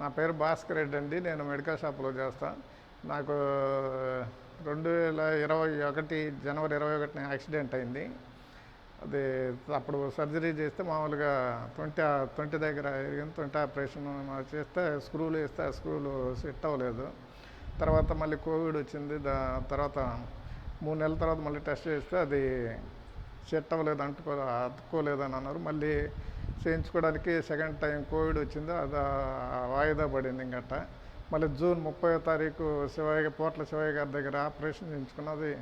నా పేరు భాస్కర్ రెడ్డి అండి. నేను మెడికల్ షాప్లో చేస్తాను నాకు రెండు వేల ఇరవై ఒకటి జనవరి ఇరవై ఒకటిన యాక్సిడెంట్ అయింది. అది అప్పుడు సర్జరీ చేస్తే మామూలుగా తొంటి తొంటి దగ్గర ట్వంటీ తొంటి ఆపరేషన్ చేస్తే స్క్రూలు వేస్తే ఆ స్క్రూలు సెట్ అవ్వలేదు. తర్వాత మళ్ళీ కోవిడ్ వచ్చింది. దా తర్వాత మూడు నెలల తర్వాత మళ్ళీ టెస్ట్ చేస్తే అది సెట్ అవ్వలేదు అంటుకో అతుక్కోలేదు అని అన్నారు. మళ్ళీ చేయించుకోవడానికి సెకండ్ టైం కోవిడ్ వచ్చిందో అది వాయిదా పడింది ఇంకట. మళ్ళీ జూన్ ముప్పై తారీఖు శివయ్య పోట్ల శివయ్య గారి దగ్గర ఆపరేషన్ చేయించుకున్నది.